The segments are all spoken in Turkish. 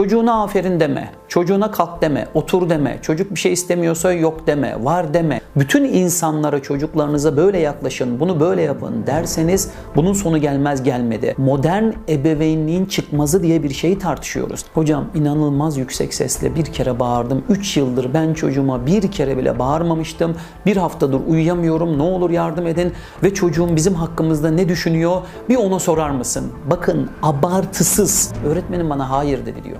Çocuğuna aferin deme, çocuğuna kalk deme, otur deme, çocuk bir şey istemiyorsa yok deme, var deme. Bütün insanlara çocuklarınıza böyle yaklaşın, bunu böyle yapın derseniz bunun sonu gelmez gelmedi. Modern ebeveynliğin çıkmazı diye bir şeyi tartışıyoruz. Hocam inanılmaz yüksek sesle bir kere bağırdım. 3 yıldır ben çocuğuma bir kere bile bağırmamıştım. Bir haftadır uyuyamıyorum. Ne olur yardım edin. Ve çocuğum bizim hakkımızda ne düşünüyor? Bir ona sorar mısın? Bakın abartısız. Öğretmenim bana hayır dedi diyor.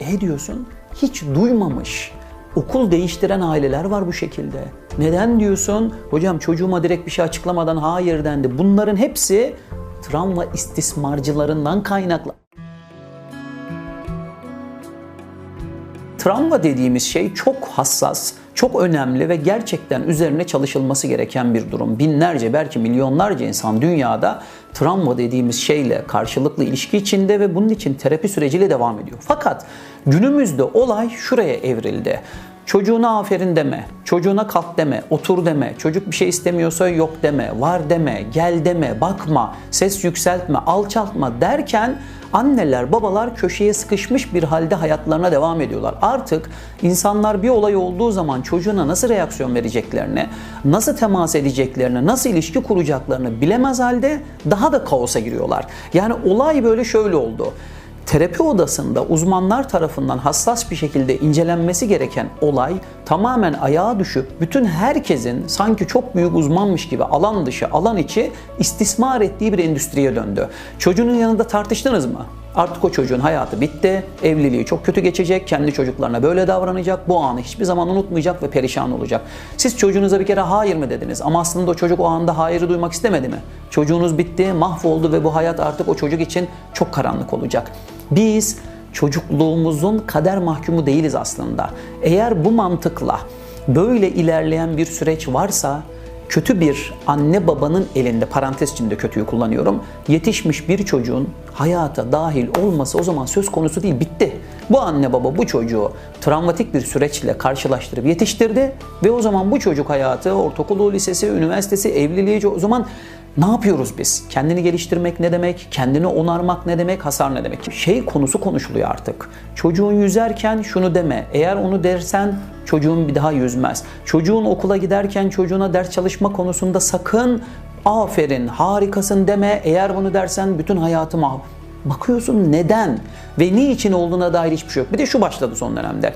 E diyorsun hiç duymamış. Okul değiştiren aileler var bu şekilde. Neden diyorsun? Hocam çocuğuma direkt bir şey açıklamadan hayır dendi. Bunların hepsi travma istismarcılarından kaynaklı. Travma dediğimiz şey çok hassas, çok önemli ve gerçekten üzerine çalışılması gereken bir durum. Binlerce belki milyonlarca insan dünyada travma dediğimiz şeyle karşılıklı ilişki içinde ve bunun için terapi süreciyle devam ediyor. Fakat günümüzde olay şuraya evrildi. Çocuğuna aferin deme, çocuğuna kalk deme, otur deme, çocuk bir şey istemiyorsa yok deme, var deme, gel deme, bakma, ses yükseltme, alçaltma derken anneler, babalar köşeye sıkışmış bir halde hayatlarına devam ediyorlar. Artık insanlar bir olay olduğu zaman çocuğuna nasıl reaksiyon vereceklerini, nasıl temas edeceklerini, nasıl ilişki kuracaklarını bilemez halde daha da kaosa giriyorlar. Yani olay böyle şöyle oldu terapi odasında uzmanlar tarafından hassas bir şekilde incelenmesi gereken olay tamamen ayağa düşüp bütün herkesin sanki çok büyük uzmanmış gibi alan dışı, alan içi istismar ettiği bir endüstriye döndü. Çocuğunun yanında tartıştınız mı? Artık o çocuğun hayatı bitti, evliliği çok kötü geçecek, kendi çocuklarına böyle davranacak, bu anı hiçbir zaman unutmayacak ve perişan olacak. Siz çocuğunuza bir kere hayır mı dediniz ama aslında o çocuk o anda hayırı duymak istemedi mi? Çocuğunuz bitti, mahvoldu ve bu hayat artık o çocuk için çok karanlık olacak. Biz çocukluğumuzun kader mahkumu değiliz aslında. Eğer bu mantıkla böyle ilerleyen bir süreç varsa kötü bir anne babanın elinde parantez içinde kötüyü kullanıyorum. Yetişmiş bir çocuğun hayata dahil olması o zaman söz konusu değil bitti. Bu anne baba bu çocuğu travmatik bir süreçle karşılaştırıp yetiştirdi ve o zaman bu çocuk hayatı ortaokulu, lisesi, üniversitesi, evliliği o zaman ne yapıyoruz biz? Kendini geliştirmek ne demek? Kendini onarmak ne demek? Hasar ne demek? Şey konusu konuşuluyor artık. Çocuğun yüzerken şunu deme. Eğer onu dersen çocuğun bir daha yüzmez. Çocuğun okula giderken çocuğuna ders çalışma konusunda sakın aferin, harikasın deme. Eğer bunu dersen bütün hayatı mahv. Bakıyorsun neden ve niçin olduğuna dair hiçbir şey yok. Bir de şu başladı son dönemde.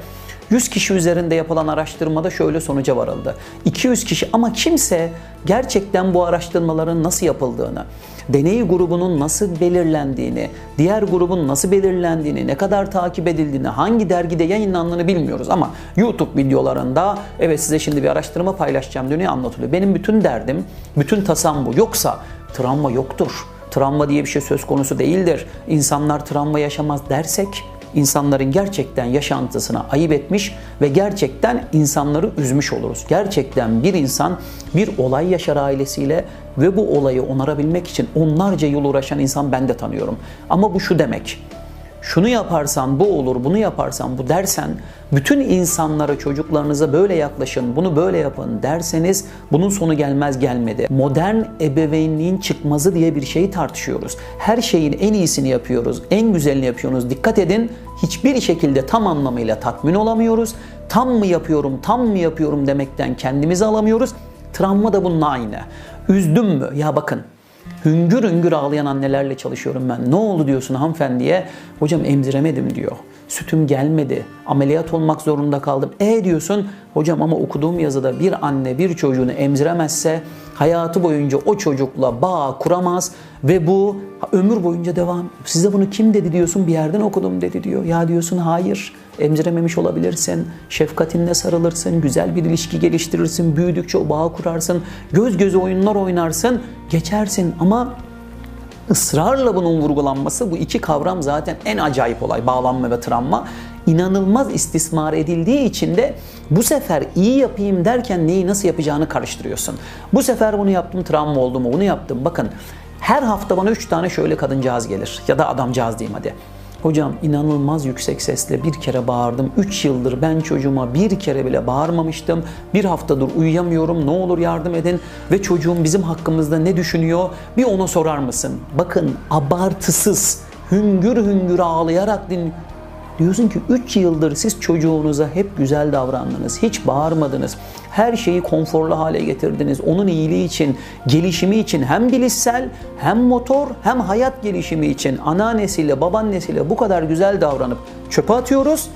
100 kişi üzerinde yapılan araştırmada şöyle sonuca varıldı. 200 kişi ama kimse gerçekten bu araştırmaların nasıl yapıldığını, deney grubunun nasıl belirlendiğini, diğer grubun nasıl belirlendiğini, ne kadar takip edildiğini, hangi dergide yayınlandığını bilmiyoruz ama YouTube videolarında evet size şimdi bir araştırma paylaşacağım diye anlatılıyor. Benim bütün derdim, bütün tasam bu. Yoksa travma yoktur. Travma diye bir şey söz konusu değildir. İnsanlar travma yaşamaz dersek insanların gerçekten yaşantısına ayıp etmiş ve gerçekten insanları üzmüş oluruz. Gerçekten bir insan bir olay yaşar ailesiyle ve bu olayı onarabilmek için onlarca yıl uğraşan insan ben de tanıyorum. Ama bu şu demek şunu yaparsan bu olur, bunu yaparsan bu dersen, bütün insanlara, çocuklarınıza böyle yaklaşın, bunu böyle yapın derseniz bunun sonu gelmez gelmedi. Modern ebeveynliğin çıkmazı diye bir şeyi tartışıyoruz. Her şeyin en iyisini yapıyoruz, en güzelini yapıyoruz. Dikkat edin, hiçbir şekilde tam anlamıyla tatmin olamıyoruz. Tam mı yapıyorum, tam mı yapıyorum demekten kendimizi alamıyoruz. Travma da bunun aynı. Üzdüm mü? Ya bakın Hüngür hüngür ağlayan annelerle çalışıyorum ben. Ne oldu diyorsun hanımefendiye? Hocam emziremedim diyor. Sütüm gelmedi. Ameliyat olmak zorunda kaldım. E diyorsun hocam ama okuduğum yazıda bir anne bir çocuğunu emziremezse hayatı boyunca o çocukla bağ kuramaz ve bu ömür boyunca devam. Size bunu kim dedi diyorsun bir yerden okudum dedi diyor. Ya diyorsun hayır emzirememiş olabilirsin. Şefkatinle sarılırsın, güzel bir ilişki geliştirirsin, büyüdükçe o bağı kurarsın, göz göze oyunlar oynarsın, geçersin ama ısrarla bunun vurgulanması bu iki kavram zaten en acayip olay bağlanma ve travma inanılmaz istismar edildiği için de bu sefer iyi yapayım derken neyi nasıl yapacağını karıştırıyorsun. Bu sefer bunu yaptım travma oldu mu bunu yaptım bakın her hafta bana 3 tane şöyle kadıncağız gelir ya da adamcağız diyeyim hadi. Hocam inanılmaz yüksek sesle bir kere bağırdım. 3 yıldır ben çocuğuma bir kere bile bağırmamıştım. Bir haftadır uyuyamıyorum. Ne olur yardım edin. Ve çocuğum bizim hakkımızda ne düşünüyor? Bir ona sorar mısın? Bakın abartısız, hüngür hüngür ağlayarak din Diyorsun ki 3 yıldır siz çocuğunuza hep güzel davrandınız. Hiç bağırmadınız. Her şeyi konforlu hale getirdiniz. Onun iyiliği için, gelişimi için hem bilişsel hem motor hem hayat gelişimi için anneannesiyle babaannesiyle bu kadar güzel davranıp çöpe atıyoruz.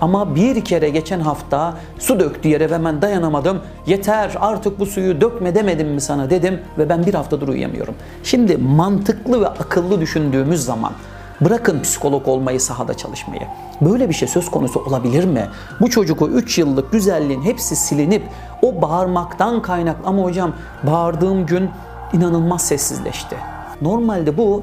Ama bir kere geçen hafta su döktü yere ve ben dayanamadım. Yeter artık bu suyu dökme demedim mi sana dedim ve ben bir haftadır uyuyamıyorum. Şimdi mantıklı ve akıllı düşündüğümüz zaman Bırakın psikolog olmayı sahada çalışmayı. Böyle bir şey söz konusu olabilir mi? Bu çocuk o 3 yıllık güzelliğin hepsi silinip o bağırmaktan kaynaklı ama hocam bağırdığım gün inanılmaz sessizleşti. Normalde bu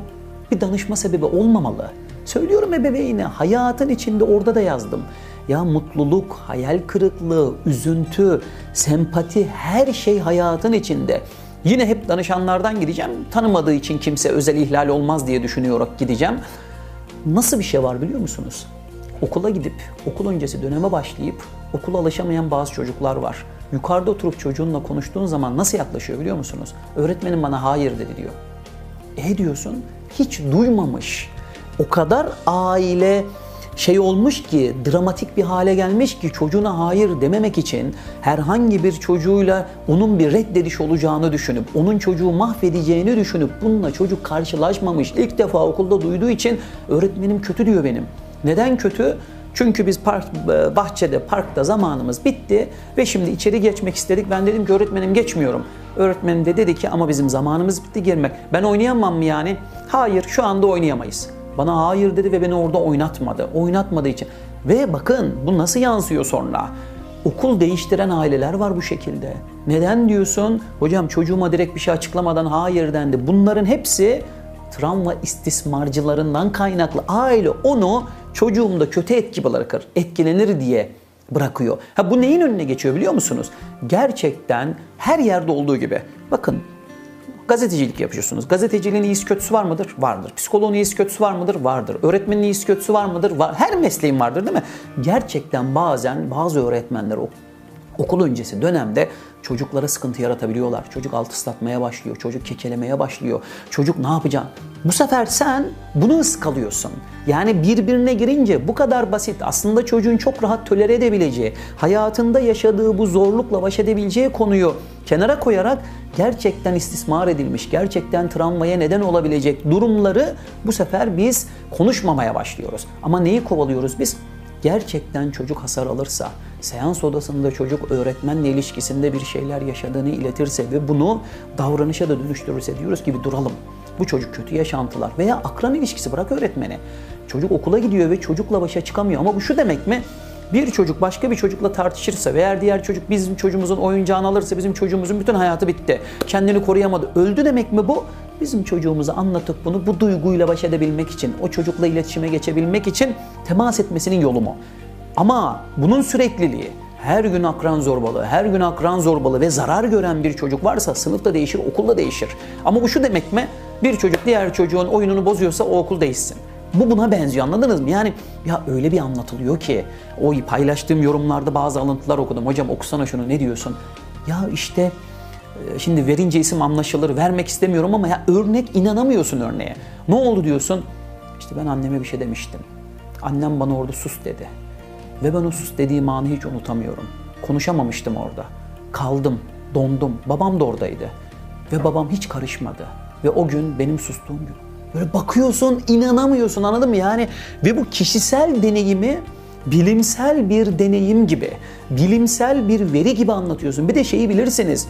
bir danışma sebebi olmamalı. Söylüyorum ebeveyne hayatın içinde orada da yazdım. Ya mutluluk, hayal kırıklığı, üzüntü, sempati her şey hayatın içinde. Yine hep danışanlardan gideceğim. Tanımadığı için kimse özel ihlal olmaz diye düşünüyorak gideceğim. Nasıl bir şey var biliyor musunuz? Okula gidip okul öncesi döneme başlayıp okula alışamayan bazı çocuklar var. Yukarıda oturup çocuğunla konuştuğun zaman nasıl yaklaşıyor biliyor musunuz? Öğretmenim bana hayır dedi diyor. E diyorsun hiç duymamış. O kadar aile şey olmuş ki dramatik bir hale gelmiş ki çocuğuna hayır dememek için herhangi bir çocuğuyla onun bir reddediş olacağını düşünüp onun çocuğu mahvedeceğini düşünüp bununla çocuk karşılaşmamış ilk defa okulda duyduğu için öğretmenim kötü diyor benim. Neden kötü? Çünkü biz park, bahçede, parkta zamanımız bitti ve şimdi içeri geçmek istedik. Ben dedim ki öğretmenim geçmiyorum. Öğretmenim de dedi ki ama bizim zamanımız bitti girmek. Ben oynayamam mı yani? Hayır şu anda oynayamayız. Bana hayır dedi ve beni orada oynatmadı. Oynatmadığı için. Ve bakın bu nasıl yansıyor sonra? Okul değiştiren aileler var bu şekilde. Neden diyorsun? Hocam çocuğuma direkt bir şey açıklamadan hayır dendi. Bunların hepsi travma istismarcılarından kaynaklı. Aile onu çocuğumda kötü etki bırakır, etkilenir diye bırakıyor. Ha bu neyin önüne geçiyor biliyor musunuz? Gerçekten her yerde olduğu gibi. Bakın Gazetecilik yapıyorsunuz. Gazeteciliğin iyisi kötüsü var mıdır? Vardır. Psikoloğun iyisi kötüsü var mıdır? Vardır. Öğretmenin iyisi kötüsü var mıdır? Var. Her mesleğin vardır değil mi? Gerçekten bazen bazı öğretmenler okul öncesi dönemde çocuklara sıkıntı yaratabiliyorlar. Çocuk alt ıslatmaya başlıyor, çocuk kekelemeye başlıyor. Çocuk ne yapacak? Bu sefer sen bunu ıskalıyorsun. Yani birbirine girince bu kadar basit. Aslında çocuğun çok rahat tolere edebileceği, hayatında yaşadığı bu zorlukla baş edebileceği konuyu kenara koyarak gerçekten istismar edilmiş, gerçekten travmaya neden olabilecek durumları bu sefer biz konuşmamaya başlıyoruz. Ama neyi kovalıyoruz biz? Gerçekten çocuk hasar alırsa, seans odasında çocuk öğretmenle ilişkisinde bir şeyler yaşadığını iletirse ve bunu davranışa da dönüştürürse diyoruz gibi duralım. Bu çocuk kötü yaşantılar veya akran ilişkisi bırak öğretmeni. Çocuk okula gidiyor ve çocukla başa çıkamıyor ama bu şu demek mi? Bir çocuk başka bir çocukla tartışırsa veya diğer çocuk bizim çocuğumuzun oyuncağını alırsa bizim çocuğumuzun bütün hayatı bitti. Kendini koruyamadı. Öldü demek mi bu? Bizim çocuğumuza anlatıp bunu bu duyguyla baş edebilmek için, o çocukla iletişime geçebilmek için temas etmesinin yolu mu? Ama bunun sürekliliği, her gün akran zorbalığı, her gün akran zorbalığı ve zarar gören bir çocuk varsa sınıfta değişir, okulda değişir. Ama bu şu demek mi? Bir çocuk diğer çocuğun oyununu bozuyorsa o okul değişsin. Bu buna benziyor anladınız mı? Yani ya öyle bir anlatılıyor ki o paylaştığım yorumlarda bazı alıntılar okudum. Hocam okusana şunu ne diyorsun? Ya işte e, şimdi verince isim anlaşılır vermek istemiyorum ama ya örnek inanamıyorsun örneğe. Ne oldu diyorsun? İşte ben anneme bir şey demiştim. Annem bana orada sus dedi. Ve ben o sus dediğim anı hiç unutamıyorum. Konuşamamıştım orada. Kaldım, dondum. Babam da oradaydı. Ve babam hiç karışmadı. Ve o gün benim sustuğum gün. Böyle bakıyorsun, inanamıyorsun anladın mı? Yani ve bu kişisel deneyimi bilimsel bir deneyim gibi, bilimsel bir veri gibi anlatıyorsun. Bir de şeyi bilirsiniz.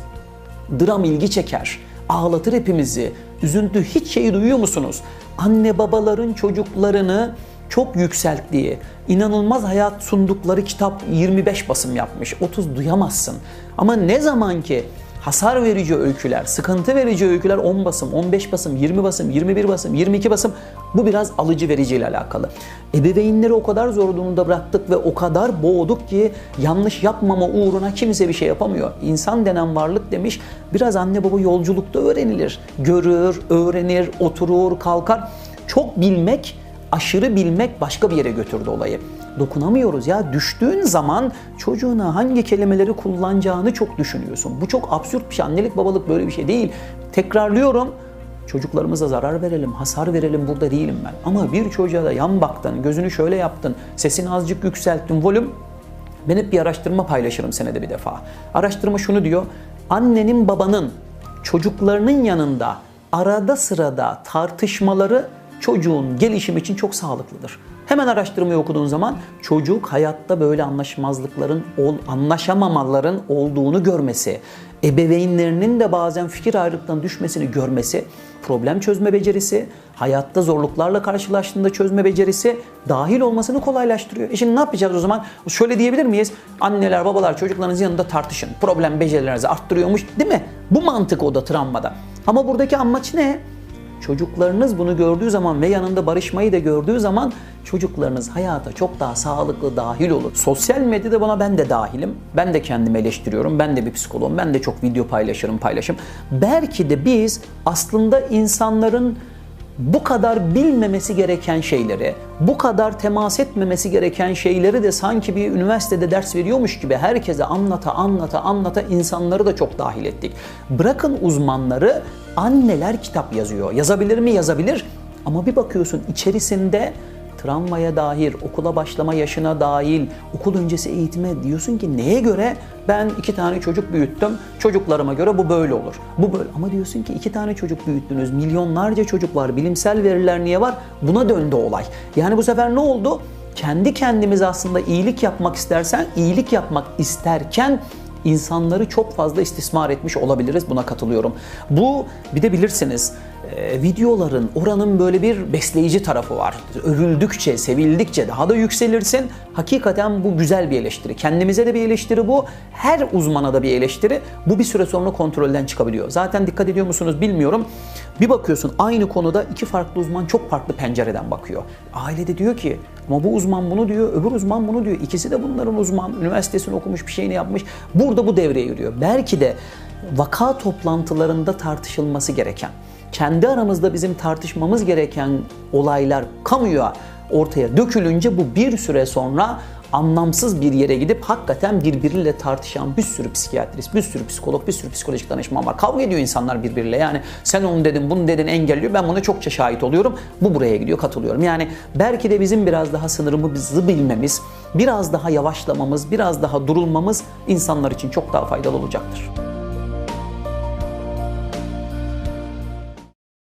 Dram ilgi çeker, ağlatır hepimizi. Üzüntü hiç şeyi duyuyor musunuz? Anne babaların çocuklarını çok yükselttiği, inanılmaz hayat sundukları kitap 25 basım yapmış. 30 duyamazsın. Ama ne zaman ki hasar verici öyküler, sıkıntı verici öyküler 10 basım, 15 basım, 20 basım, 21 basım, 22 basım bu biraz alıcı verici ile alakalı. Ebeveynleri o kadar zor durumda bıraktık ve o kadar boğduk ki yanlış yapmama uğruna kimse bir şey yapamıyor. İnsan denen varlık demiş biraz anne baba yolculukta öğrenilir. Görür, öğrenir, oturur, kalkar. Çok bilmek aşırı bilmek başka bir yere götürdü olayı. Dokunamıyoruz ya. Düştüğün zaman çocuğuna hangi kelimeleri kullanacağını çok düşünüyorsun. Bu çok absürt bir şey. Annelik babalık böyle bir şey değil. Tekrarlıyorum. Çocuklarımıza zarar verelim, hasar verelim burada değilim ben. Ama bir çocuğa da yan baktın, gözünü şöyle yaptın, sesini azıcık yükselttin, volüm. Ben hep bir araştırma paylaşırım senede bir defa. Araştırma şunu diyor. Annenin babanın çocuklarının yanında arada sırada tartışmaları çocuğun gelişimi için çok sağlıklıdır. Hemen araştırmayı okuduğun zaman çocuk hayatta böyle anlaşmazlıkların, anlaşamamaların olduğunu görmesi, ebeveynlerinin de bazen fikir ayrılıktan düşmesini görmesi, problem çözme becerisi, hayatta zorluklarla karşılaştığında çözme becerisi dahil olmasını kolaylaştırıyor. E şimdi ne yapacağız o zaman? Şöyle diyebilir miyiz? Anneler, babalar çocuklarınızın yanında tartışın. Problem becerilerinizi arttırıyormuş değil mi? Bu mantık o da travmada. Ama buradaki amaç ne? Çocuklarınız bunu gördüğü zaman ve yanında barışmayı da gördüğü zaman çocuklarınız hayata çok daha sağlıklı dahil olur. Sosyal medyada buna ben de dahilim. Ben de kendimi eleştiriyorum. Ben de bir psikoloğum. Ben de çok video paylaşırım, paylaşım. Belki de biz aslında insanların bu kadar bilmemesi gereken şeyleri, bu kadar temas etmemesi gereken şeyleri de sanki bir üniversitede ders veriyormuş gibi herkese anlata anlata anlata insanları da çok dahil ettik. Bırakın uzmanları anneler kitap yazıyor. Yazabilir mi? Yazabilir. Ama bir bakıyorsun içerisinde travmaya dair, okula başlama yaşına dahil, okul öncesi eğitime diyorsun ki neye göre ben iki tane çocuk büyüttüm, çocuklarıma göre bu böyle olur. Bu böyle. Ama diyorsun ki iki tane çocuk büyüttünüz, milyonlarca çocuk var, bilimsel veriler niye var? Buna döndü olay. Yani bu sefer ne oldu? Kendi kendimize aslında iyilik yapmak istersen, iyilik yapmak isterken insanları çok fazla istismar etmiş olabiliriz. Buna katılıyorum. Bu bir de bilirsiniz e, videoların oranın böyle bir besleyici tarafı var. Övüldükçe, sevildikçe daha da yükselirsin. Hakikaten bu güzel bir eleştiri. Kendimize de bir eleştiri bu. Her uzmana da bir eleştiri. Bu bir süre sonra kontrolden çıkabiliyor. Zaten dikkat ediyor musunuz bilmiyorum. Bir bakıyorsun aynı konuda iki farklı uzman çok farklı pencereden bakıyor. Ailede diyor ki ama bu uzman bunu diyor, öbür uzman bunu diyor. İkisi de bunların uzman, üniversitesini okumuş, bir şeyini yapmış. Burada bu devreye giriyor. Belki de vaka toplantılarında tartışılması gereken, kendi aramızda bizim tartışmamız gereken olaylar kamuya ortaya dökülünce bu bir süre sonra anlamsız bir yere gidip hakikaten birbiriyle tartışan bir sürü psikiyatrist, bir sürü psikolog, bir sürü psikolojik danışman var. Kavga ediyor insanlar birbiriyle. Yani sen onu dedin, bunu dedin engelliyor. Ben buna çokça şahit oluyorum. Bu buraya gidiyor, katılıyorum. Yani belki de bizim biraz daha sınırımızı bilmemiz, biraz daha yavaşlamamız, biraz daha durulmamız insanlar için çok daha faydalı olacaktır.